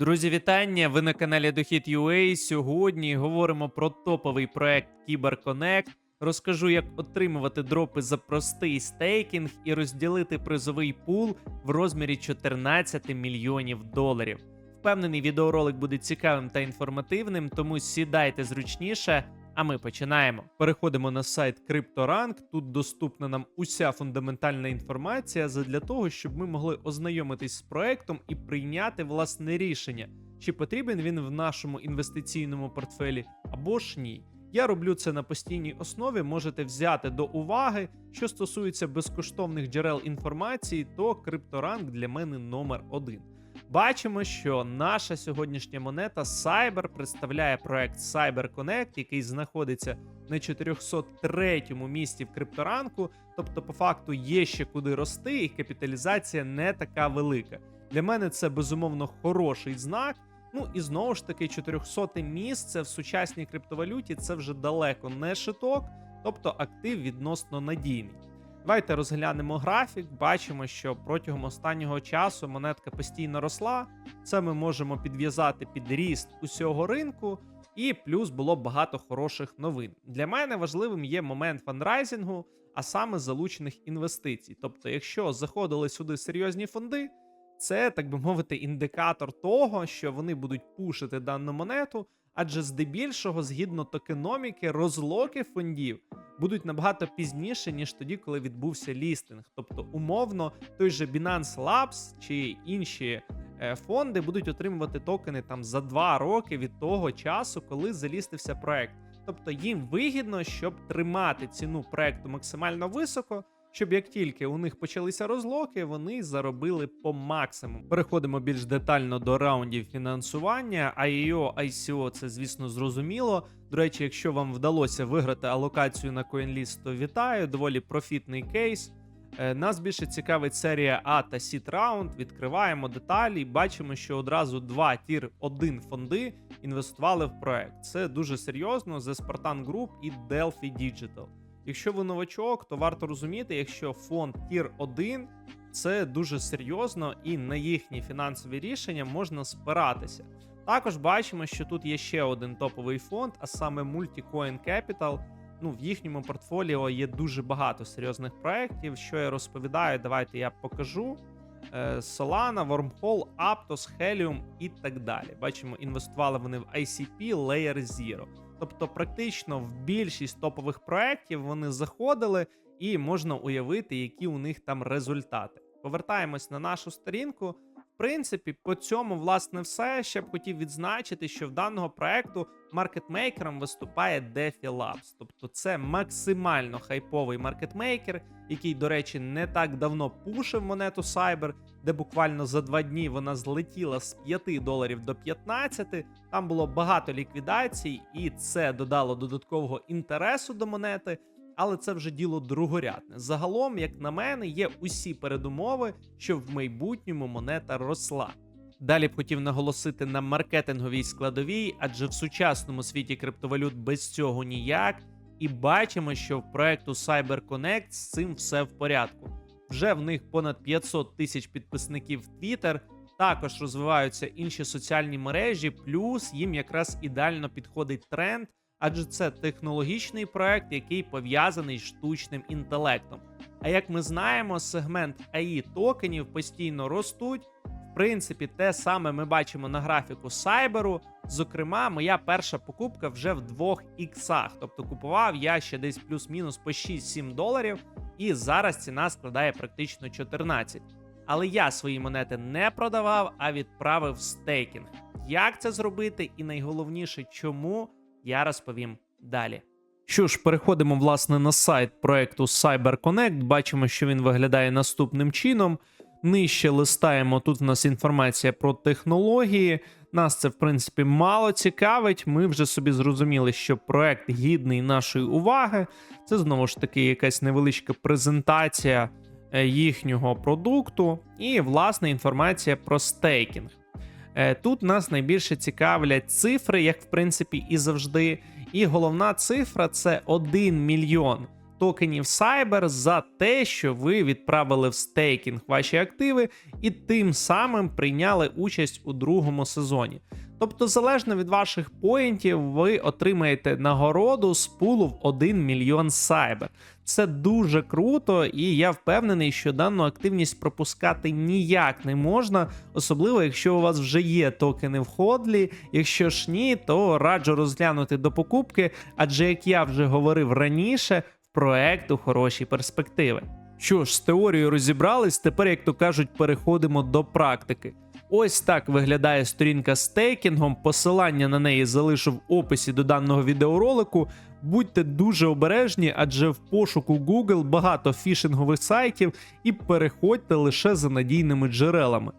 Друзі, вітання! Ви на каналі Дохід.ua. Сьогодні говоримо про топовий проект CyberConnect. Розкажу, як отримувати дропи за простий стейкінг і розділити призовий пул в розмірі 14 мільйонів доларів. Впевнений, відеоролик буде цікавим та інформативним, тому сідайте зручніше. А ми починаємо. Переходимо на сайт CryptoRank. Тут доступна нам уся фундаментальна інформація задля того, щоб ми могли ознайомитись з проектом і прийняти власне рішення, чи потрібен він в нашому інвестиційному портфелі або ж ні. Я роблю це на постійній основі. Можете взяти до уваги, що стосується безкоштовних джерел інформації, то CryptoRank для мене номер один. Бачимо, що наша сьогоднішня монета Cyber представляє проект CyberConnect, який знаходиться на 403-му місці в крипторанку. Тобто, по факту, є ще куди рости, і капіталізація не така велика. Для мене це безумовно хороший знак. Ну і знову ж таки, 400 місце в сучасній криптовалюті це вже далеко не шиток, тобто актив відносно надійний. Давайте розглянемо графік. Бачимо, що протягом останнього часу монетка постійно росла. Це ми можемо підв'язати під ріст усього ринку, і плюс було багато хороших новин. Для мене важливим є момент фандрайзингу, а саме залучених інвестицій. Тобто, якщо заходили сюди серйозні фонди, це так би мовити індикатор того, що вони будуть пушити дану монету. Адже здебільшого, згідно токеноміки, розлоки фондів будуть набагато пізніше, ніж тоді, коли відбувся лістинг. Тобто, умовно, той же Binance Labs чи інші е, фонди будуть отримувати токени там за два роки від того часу, коли залістився проект. Тобто їм вигідно, щоб тримати ціну проекту максимально високо. Щоб як тільки у них почалися розлоки, вони заробили по максимуму. Переходимо більш детально до раундів фінансування. IEO, ICO це, звісно, зрозуміло. До речі, якщо вам вдалося виграти алокацію на CoinList, то вітаю. Доволі профітний кейс. Е, Нас більше цікавить серія А та Сіт раунд. Відкриваємо деталі бачимо, що одразу два тір 1 фонди інвестували в проект. Це дуже серйозно. The Spartan Group і Delphi Digital. Якщо ви новачок, то варто розуміти, якщо фонд Тір 1 це дуже серйозно і на їхні фінансові рішення можна спиратися. Також бачимо, що тут є ще один топовий фонд, а саме Multicoin Capital. Ну, в їхньому портфоліо є дуже багато серйозних проєктів. Що я розповідаю, давайте я покажу. Е, Solana, Wormhole, Aptos, Helium і так далі. Бачимо, інвестували вони в ICP Layer Zero. Тобто, практично в більшість топових проєктів вони заходили, і можна уявити, які у них там результати. Повертаємось на нашу сторінку. Принципі, по цьому, власне, все. Ще б хотів відзначити, що в даного проекту маркетмейкером виступає DeFi Labs. Тобто, це максимально хайповий маркетмейкер, який, до речі, не так давно пушив монету Cyber, де буквально за два дні вона злетіла з 5 доларів до 15. Там було багато ліквідацій, і це додало додаткового інтересу до монети. Але це вже діло другорядне. Загалом, як на мене, є усі передумови, щоб в майбутньому монета росла. Далі б хотів наголосити на маркетинговій складовій, адже в сучасному світі криптовалют без цього ніяк. І бачимо, що в проекту CyberConnect з цим все в порядку. Вже в них понад 500 тисяч підписників в Twitter, також розвиваються інші соціальні мережі, плюс їм якраз ідеально підходить тренд, адже це технологічний проект, який пов'язаний з штучним інтелектом. А як ми знаємо, сегмент AI токенів постійно ростуть. В принципі, те саме ми бачимо на графіку Сайберу. Зокрема, моя перша покупка вже в двох іксах. Тобто купував я ще десь плюс-мінус по 6-7 доларів, і зараз ціна складає практично 14. Але я свої монети не продавав, а відправив в стейкінг. Як це зробити, і найголовніше, чому я розповім далі. Що ж, переходимо власне на сайт проекту CyberConnect. Бачимо, що він виглядає наступним чином. Нижче листаємо тут. В нас інформація про технології. Нас це в принципі мало цікавить. Ми вже собі зрозуміли, що проект гідний нашої уваги. Це знову ж таки якась невеличка презентація е, їхнього продукту, і власне інформація про стейкінг. Е, Тут нас найбільше цікавлять цифри, як в принципі і завжди. І головна цифра це 1 мільйон токенів Cyber за те, що ви відправили в стейкінг ваші активи і тим самим прийняли участь у другому сезоні. Тобто, залежно від ваших поінтів, ви отримаєте нагороду з пулу в 1 мільйон Cyber. Це дуже круто, і я впевнений, що дану активність пропускати ніяк не можна, особливо якщо у вас вже є токени в ходлі. Якщо ж ні, то раджу розглянути до покупки, адже як я вже говорив раніше, в проекту хороші перспективи. Що ж, з теорією розібрались, тепер, як то кажуть, переходимо до практики. Ось так виглядає сторінка з стейкінгом. Посилання на неї залишу в описі до даного відеоролику. Будьте дуже обережні, адже в пошуку Google багато фішингових сайтів, і переходьте лише за надійними джерелами.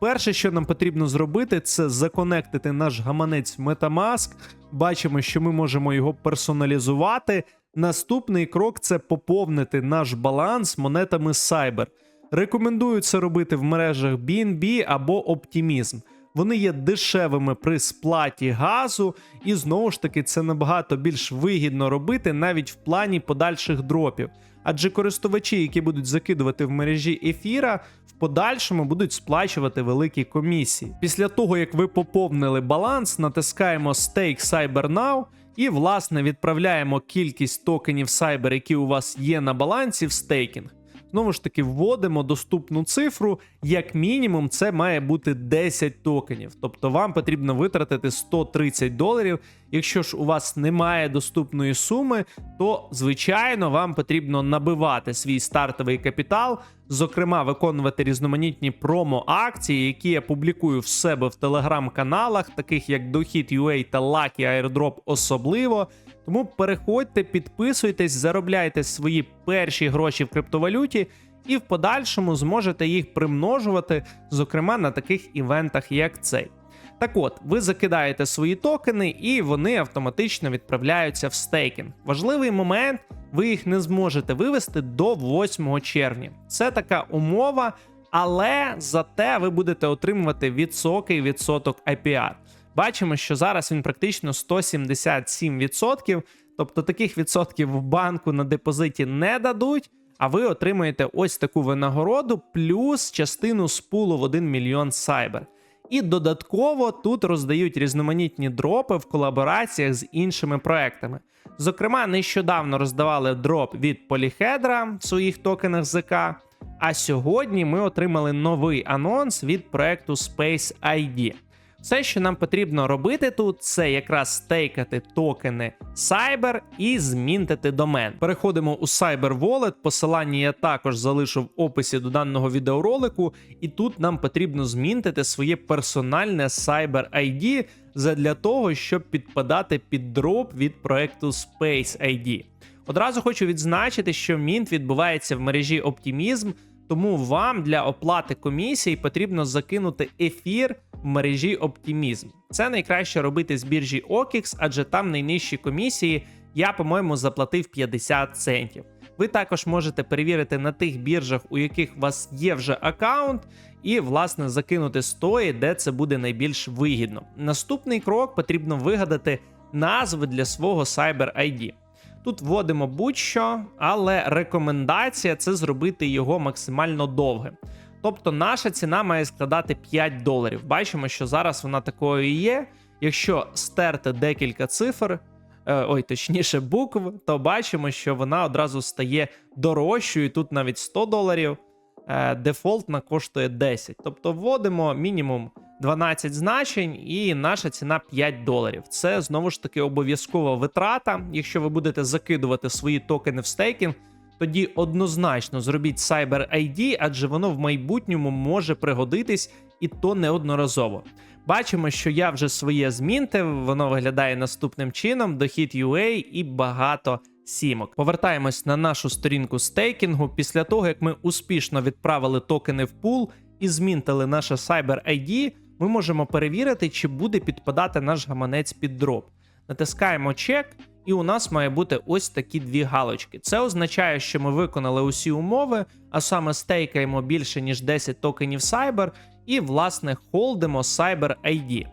Перше, що нам потрібно зробити, це законектити наш гаманець Metamask. Бачимо, що ми можемо його персоналізувати. Наступний крок це поповнити наш баланс монетами Cyber. Рекомендую це робити в мережах BNB або Optimism. Вони є дешевими при сплаті газу, і знову ж таки це набагато більш вигідно робити навіть в плані подальших дропів. Адже користувачі, які будуть закидувати в мережі ефіра, в подальшому будуть сплачувати великі комісії. Після того, як ви поповнили баланс, натискаємо Stake Cyber Now і, власне, відправляємо кількість токенів Cyber, які у вас є на балансі в стейкінг. Знову ж таки, вводимо доступну цифру. Як мінімум, це має бути 10 токенів. Тобто вам потрібно витратити 130 доларів. Якщо ж у вас немає доступної суми, то звичайно вам потрібно набивати свій стартовий капітал, зокрема, виконувати різноманітні промо-акції, які я публікую в себе в телеграм-каналах, таких як Дохід.ua та Lucky Airdrop особливо. Тому переходьте, підписуйтесь, заробляйте свої перші гроші в криптовалюті, і в подальшому зможете їх примножувати, зокрема на таких івентах, як цей. Так от, ви закидаєте свої токени, і вони автоматично відправляються в стейкінг. Важливий момент, ви їх не зможете вивести до 8 червня. Це така умова, але зате ви будете отримувати високий відсоток IPR. Бачимо, що зараз він практично 177%, тобто таких відсотків в банку на депозиті не дадуть. А ви отримуєте ось таку винагороду, плюс частину з пулу в 1 мільйон сайбер. І додатково тут роздають різноманітні дропи в колабораціях з іншими проектами. Зокрема, нещодавно роздавали дроп від Polyhedra в своїх токенах ЗК. А сьогодні ми отримали новий анонс від проекту Space ID. Все, що нам потрібно робити тут, це якраз стейкати токени Cyber і змінтити домен. Переходимо у Cyber Wallet, Посилання я також залишу в описі до даного відеоролику, і тут нам потрібно змінтити своє персональне Cyber ID для того, щоб підпадати під дроп від проекту Space ID. Одразу хочу відзначити, що мінт відбувається в мережі Optimism, тому вам для оплати комісії потрібно закинути ефір в мережі Optimism. Це найкраще робити з біржі OKX, адже там найнижчі комісії я, по-моєму, заплатив 50 центів. Ви також можете перевірити на тих біржах, у яких у вас є вже аккаунт, і, власне, закинути стої, де це буде найбільш вигідно. Наступний крок потрібно вигадати назви для свого Cyber ID. Тут вводимо будь-що, але рекомендація це зробити його максимально довгим. Тобто наша ціна має складати 5 доларів. Бачимо, що зараз вона такою і є. Якщо стерти декілька цифр, е, ой, точніше, букв, то бачимо, що вона одразу стає дорожчою. Тут навіть 100 доларів. Е, дефолтна коштує 10. Тобто вводимо мінімум 12 значень, і наша ціна 5 доларів. Це знову ж таки обов'язкова витрата. Якщо ви будете закидувати свої токени в стейкінг, тоді однозначно зробіть Cyber ID, адже воно в майбутньому може пригодитись і то неодноразово. Бачимо, що я вже своє змінтив, воно виглядає наступним чином: дохід UA і багато сімок. Повертаємось на нашу сторінку стейкінгу. Після того, як ми успішно відправили токени в пул і змінтили наше Cyber ID, ми можемо перевірити, чи буде підпадати наш гаманець під дроп. Натискаємо чек, і у нас має бути ось такі дві галочки. Це означає, що ми виконали усі умови, а саме стейкаємо більше ніж 10 токенів Cyber і, власне, холдимо Cyber ID.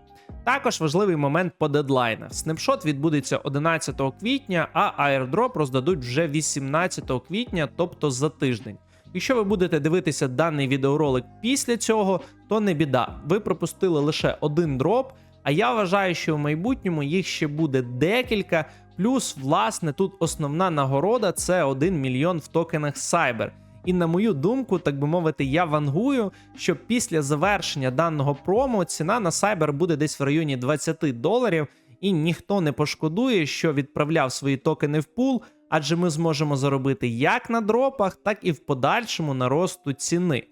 Також важливий момент по дедлайнах. Снапшот відбудеться 11 квітня, а airdrop роздадуть вже 18 квітня, тобто за тиждень. Якщо ви будете дивитися даний відеоролик після цього, то не біда. Ви пропустили лише один дроп. А я вважаю, що в майбутньому їх ще буде декілька. Плюс, власне, тут основна нагорода це 1 мільйон в токенах Cyber. І на мою думку, так би мовити, я вангую, що після завершення даного промо ціна на Cyber буде десь в районі 20 доларів, і ніхто не пошкодує, що відправляв свої токени в пул, адже ми зможемо заробити як на дропах, так і в подальшому на росту ціни.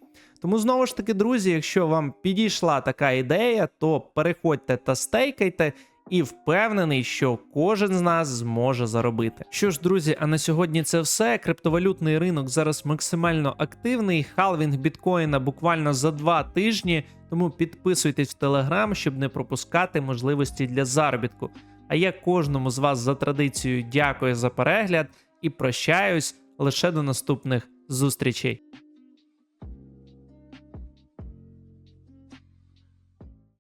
Тому знову ж таки, друзі, якщо вам підійшла така ідея, то переходьте та стейкайте. І впевнений, що кожен з нас зможе заробити. Що ж, друзі, а на сьогодні це все. Криптовалютний ринок зараз максимально активний. Халвінг біткоїна буквально за два тижні. Тому підписуйтесь в телеграм, щоб не пропускати можливості для заробітку. А я кожному з вас за традицією дякую за перегляд і прощаюсь лише до наступних зустрічей.